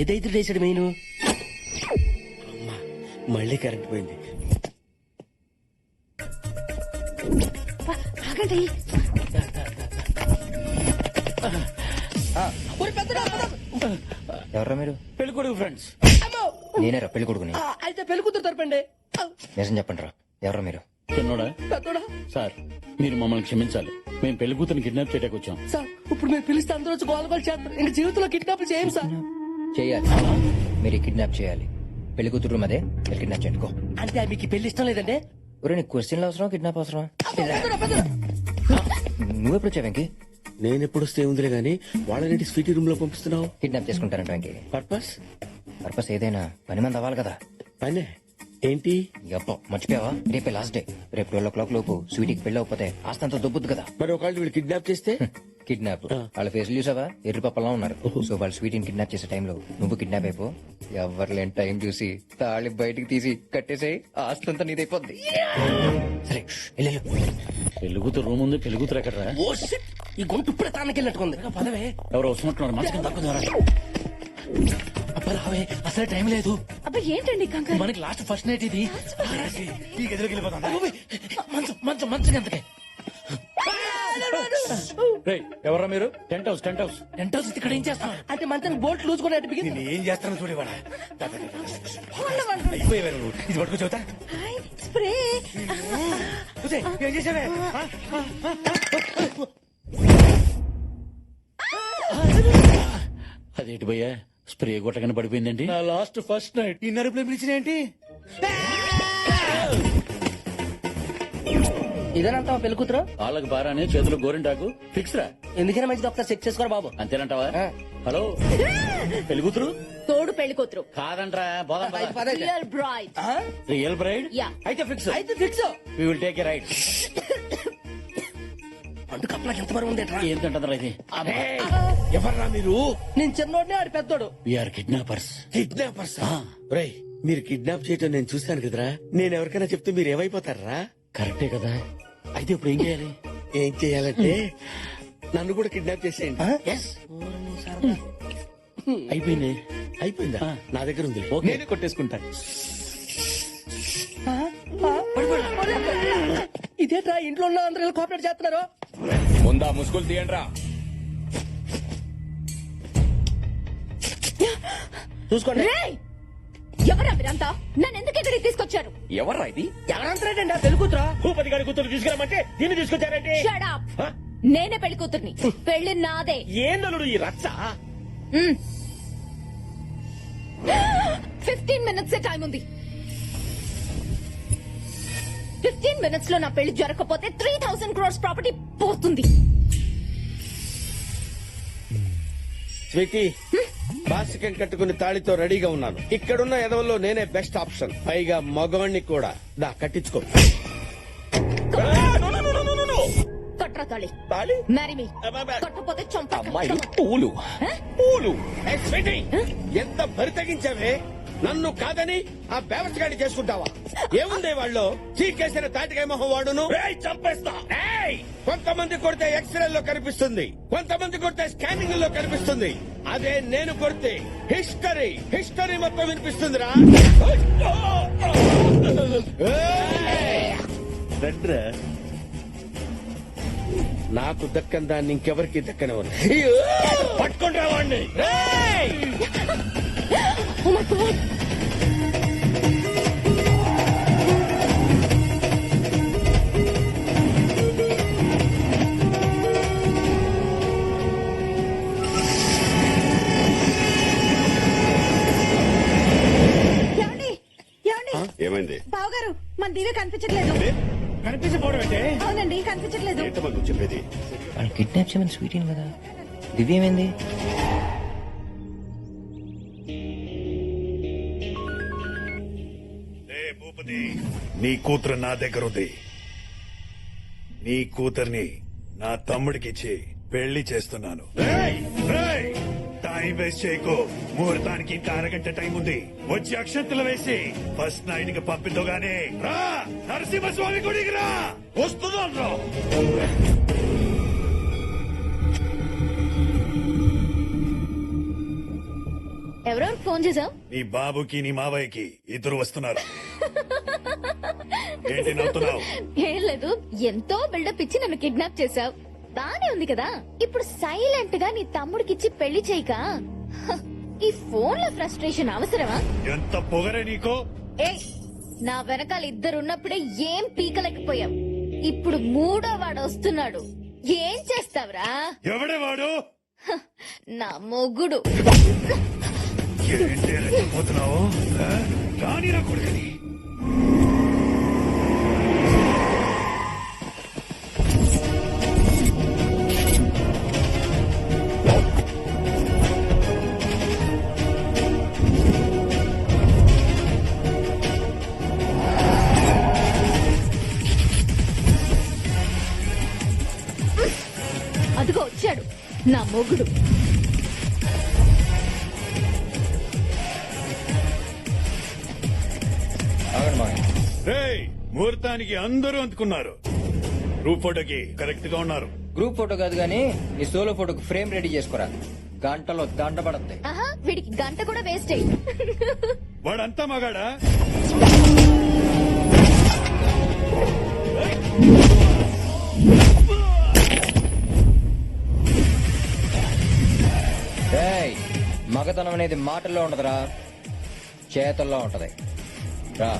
ఏదైతే వేసాడు మెయిన్? మళ్ళీ కరెంట్ పోయింది. ఆగండి. ఎవరా మీరు? పెళ్ళి కొడుకు ఫ్రెండ్స్ నేనేరా పెళ్ళి కొడుకుని? అయితే పెళ్ళి కూతురు తరపండి. నిజం చెప్పండి రా ఎవరా మీరు చిన్నోడా సార్ మీరు మమ్మల్ని క్షమించాలి. మేము పెళ్ళి కూతురు కిడ్నాప్ చేయడానికి వచ్చాం. సార్ ఇప్పుడు మీరు పిలిస్తే అందరూ వచ్చి గోల గోల చేస్తారు. ఇంక జీవితంలో కిడ్నాప్ చేయం సార్. చేయాలి. మీరు కిడ్నాప్ చేయాలి. పెళ్ళి కూతురు మదే మీరు కిడ్నాప్ చేయండి. అంటే మీకు పెళ్ళి ఇష్టం లేదండి? ఒరే నీకు క్వశ్చన్లు అవసరం కిడ్నాప్ అవసరం నువ్వెప్పుడు వచ్చావు వెంకీ? నేను ఎప్పుడు వస్తే ఉందిలే గానీ వాళ్ళని స్వీటీ రూమ్లో పంపిస్తున్నావు? కిడ్నాప్ చేసుకుంటారంట వెంకీ. పర్పస్ పర్పస్ ఏదైనా పని మంది అవ్వాలి కదా. పనే? ఏంటి? ఎప్ప మర్చిపోయావా? రేపే లాస్ట్ డే రేపు ట్వెల్వ్ ఓ క్లాక్ లోపు స్వీటీకి పెళ్ళి అయిపోతే ఆస్తంతా దొబ్బుద్దు కదా. మరి ఒకళ్ళు వీళ్ళు కిడ్నాప్ చేస్తే? కిడ్నాప్ వాళ్ళ ఫేస్ చూసావా? ఎర్రి పప్పలా ఉన్నారు. సో వాళ్ళు స్వీటీని కిడ్నాప్ చేసే టైంలో నువ్వు కిడ్నాప్ అయిపో. ఎవరు లేని టైం చూసి తాళి బయటికి తీసి కట్టేసేయి. ఆస్తంతా నీదైపోద్ది సరే కూతురు రూమ్ ఉంది ఓ shit! ఈ గొంతు ఇప్పుడే తానకి వెళ్ళినట్టుకుంది. పదవే. ఎవరో వస్తున్నట్టున్నారు మంచిగా తక్కువ అబ్బా రావే అసలు టైం లేదు. అబ్బా ఏంటండి కంగారు? మనకి లాస్ట్ ఫస్ట్ నైట్ ఇది. ఈ గదిలోకి వెళ్ళిపోతాం మంచం మంచం మంచం ఎంతకే ఎవరా మీరు? Tent house tent house. Tent house ఇక్కడ ఏం చేస్తాం అంటే మంచానికి బోల్ట్ లూజ్ కూడా బిగింది. ఏం చేస్తాను అయిపోయేవారు నువ్వు. ఇది పట్టుకో చదువుతా స్ప్రే. ఏం చేసావే? అదేంటి భయ్యా? స్ప్రే కొట్టగానే పడిపోయిందండి నా లాస్ట్ ఫస్ట్ నైట్. ఈ నరుపులు పిలిచిన ఏంటి ఇదేనంటావా పెళ్ళి కూతురు? వాళ్ళకి బారానే చేతులు గోరింటాకు. ఫిక్స్ రా. ఎందుకైనా మంచిది ఒకసారి చెక్ చేసుకోరా బాబు. అంతేనంటావా? హలో. పెళ్ళి కూతురు? తోడు పెళ్ళి కూతురు. కాదంట్రా పోదాం పద. అయితే. Real bride real bride yeah అయితే ఫిక్స్ అయితే fix we will take a right పండు కప్పలకి ఎంత బరువు ఉంది ఏంటంటారా ఇది? ఎవర్రా మీరు? నేను చిన్నోడిని ఆడి పెద్దోడు. వీఆర్ కిడ్నాపర్స్ కిడ్నాపర్స్ రేయ్ మీరు కిడ్నాప్ చేయటం నేను చూశాను కదరా. నేను ఎవరికైనా చెప్తే మీరు ఏమైపోతారా? కరెక్టే కదా. అయితే ఇప్పుడు ఏం చేయాలి? ఏం చేయాలంటే నన్ను కూడా కిడ్నాప్ చేసేయండి. ఎస్ అయిపోయింది. అయిపోయిందా? నా దగ్గర ఉంది. ఓకే. నేనే కొట్టేసుకుంటా. ఇదేట్రా? ఇంట్లో ఉన్న అందరూ కోఆపరేట్ చేస్తున్నారు? ముందా ముసుగులు తీయండి రా చూసుకోండి. రేయ్! ఎవరా మీరంతా? నన్ను ఎందుకు ఇక్కడికి తీసుకొచ్చారు? ఎవర్రా ఇది? ఎవరంటారండి ఆ పెళ్ళి కూతురా? భూపతి గారి కూతురు తీసుకురామంటే దీన్ని తీసుకొచ్చారంటే? Shut up. నేనే పెళ్ళి కూతుర్ని. పెళ్ళి నాదే. ఏందలుడు ఈ రచ్చ? ఫిఫ్టీన్ మినిట్స్ టైం ఉంది. ఫిఫ్టీన్ మినిట్స్లో నా పెళ్ళి జరగకపోతే త్రీ థౌసండ్ క్రోర్స్ ప్రాపర్టీ పోతుంది. స్వీటీ బాసికం కట్టుకుని తాళితో రెడీగా ఉన్నాను. ఇక్కడున్న ఎదవల్లో నేనే బెస్ట్ ఆప్షన్ పైగా మగవాణ్ణి కూడా. దా కట్టించుకో. కట్రా తాళి. తాళి? మ్యారీ మీ కట్టపోతే చంప. అమ్మాయి పూలు. పూలు. ఎంత బరి తగ్గించావే? నన్ను కాదని ఆ బేవసగాడి చేసుకుంటావా? ఏముంది వాళ్ళు చీకేసిన తాటికాయ మొహం వాడును. చంపేస్తా. ఏయ్! కొంతమంది కొడితే ఎక్స్రే లో కనిపిస్తుంది. కొంతమంది కొడితే స్కానింగ్లో కనిపిస్తుంది. అదే నేను కొడితే హిస్టరీ హిస్టరీ మొత్తం వినిపిస్తుందిరా! రండ్రా. నాకు దక్కని దాన్ని ఇంకెవరికి దక్కనివ్వను పట్టుకుంటా ఏమైంది బావగారు మన దివ్య కనిపించట్లేదు. కనిపించకపోవడం అంటే అవునండి కనిపించట్లేదు. ఏంటో నువ్వు చెప్పేది? వాళ్ళు కిడ్నాప్ చేయమని స్వీటీ కదా? దివ్య ఏమైంది? ఏ భూపతి నీ కూతురు నా దగ్గర ఉంది. నీ కూతుర్ని నా తమ్ముడికిచ్చి పెళ్ళి చేస్తున్నాను. టైం వేస్ట్ చేయకు. ముహూర్తానికి ఇంకా అరగంట టైం ఉంది. వచ్చి అక్షంతలు వేసి ఫస్ట్ నైట్కి పంపిద్దుగానే రా! నరసింహస్వామి గుడికి రా! వస్తున్నాను రా! ఎవరెవరు ఫోన్ చేసావు నీ బాబుకి నీ మావయ్యకి ఇద్దరు వస్తున్నారు. ఏంటి నవ్వుతున్నావు? ఏం లేదు ఎంతో బిల్డప్ ఇచ్చి నన్ను కిడ్నాప్ చేసావు బానే ఉంది కదా. ఇప్పుడు సైలెంట్గా నీ తమ్ముడికిచ్చి పెళ్ళి చేయక. ఈ ఫోన్లో ఫ్రస్ట్రేషన్ అవసరమా? ఎంత పొగరే నీకో? ఏ నా వెనకాల ఇద్దరున్నప్పుడే ఏం పీకలేకపోయాం ఇప్పుడు మూడో వాడు వస్తున్నాడు. ఏం చేస్తావురా? ఎవడే వాడు? నా మొగుడు? రానిరా కొడుకని. నా మొగుడు. రేయ్ ముహూర్తానికి అందరూ అందుకున్నారు. గ్రూప్ ఫోటోకి కరెక్ట్గా ఉన్నారు. గ్రూప్ ఫోటో కాదు కానీ నీ సోలో ఫోటోకి ఫ్రేమ్ రెడీ చేసుకోరా. గంటలో దండ పడద్ది ఆహా వీడికి గంట కూడా వేస్ట్ అయ్యి వాడంతా మగాడా? అనేది మాటల్లో ఉండదురా చేతల్లో ఉంటది. రా.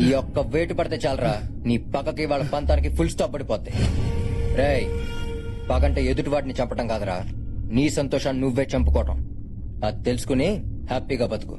ఈ ఒక్క వేటు పడితే చాలరా. నీ పక్కకి వాళ్ళ పంతానికి ఫుల్ స్టాప్ పడిపోద్ది. రేయ్ పగంటే ఎదుటి వాటిని చంపటం కాదురా. నీ సంతోషాన్ని నువ్వే చంపుకోవటం. అది తెలుసుకుని హ్యాపీగా బతుకు.